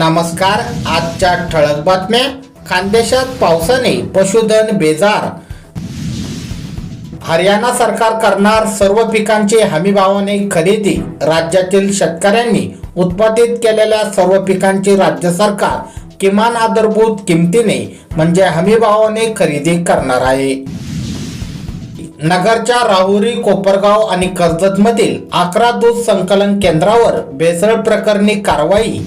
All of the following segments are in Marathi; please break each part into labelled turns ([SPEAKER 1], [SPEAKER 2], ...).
[SPEAKER 1] नमस्कार आजच्या ठळक बातम्या. खानदेशात पावसाने पशुधन बेजार. हरियाणा सरकार करणार सर्व पिकांची हमीभावाने खरेदी. राज्यातील शेतकऱ्यांनी उत्पादित केलेल्या सर्व पिकांची राज्य सरकार किमान आधारभूत किमतीने म्हणजे हमीभावाने खरेदी करणार आहे. नगरच्या राहुरी कोपरगाव आणि कर्जतमधील अकरा दूध संकलन केंद्रावर भेसळ प्रकरणी कारवाई.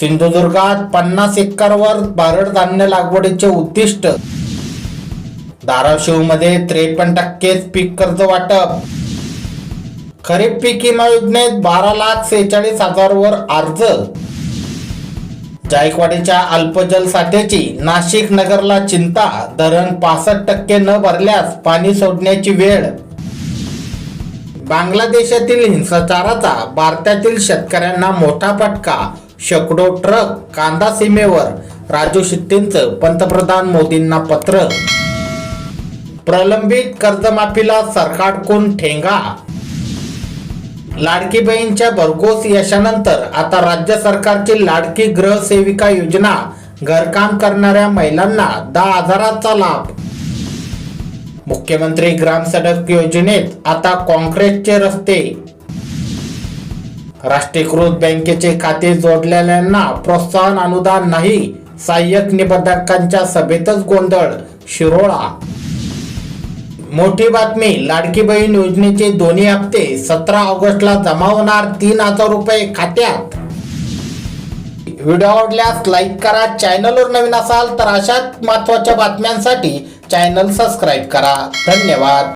[SPEAKER 1] सिंधुदुर्गात पन्नास एकरवर बारड धान्य लागवडीचे उद्दिष्ट. धाराशिवमध्ये त्रेपन्न टक्केच पीक कर्ज वाटप. खरीप पीक विमा योजनेत बारा लाख सेहेचाळीस हजारवर अर्ज. जायकवाडीच्या अल्पजल साठ्याची नाशिक नगरला चिंता धरण पासष्ट टक्के न भरल्यास पाणी सोडण्याची वेळ. बांगलादेशातील हिंसाचाराचा भारतातील शेतकऱ्यांना मोठा फटका. शेकडो ट्रक कांदा सीमेवर. राजू शिट्टींचं पंतप्रधान मोदींना पत्र. प्रलंबित कर्जमाफीला सरकारकडून ठेंगा. लाडकी बहीणच्या भरघोस यशानंतर आता राज्य सरकारची लाडकी गृहसेविका योजना. घरकाम करणाऱ्या महिलांना दहा हजाराचा लाभ. मुख्यमंत्री ग्राम सडक योजनेत आता काँक्रीटचे रस्ते. राष्ट्रीयकृत बँकेचे खाते जोडलेल्यांना प्रोत्साहन अनुदान नाही. सहाय्यक निबंधकांच्या सभेतच गोंधळ शिरोळा. मोठी बातमी लाडकी बहीण योजनेचे दोन्ही हप्ते सतरा ऑगस्टला जमा होणार तीन हजार रुपये खात्यात. व्हिडिओ आवडल्यास लाईक करा चॅनलवर नवीन असाल तर अशाच महत्त्वाच्या बातम्यांसाठी चॅनल सबस्क्राईब करा. धन्यवाद.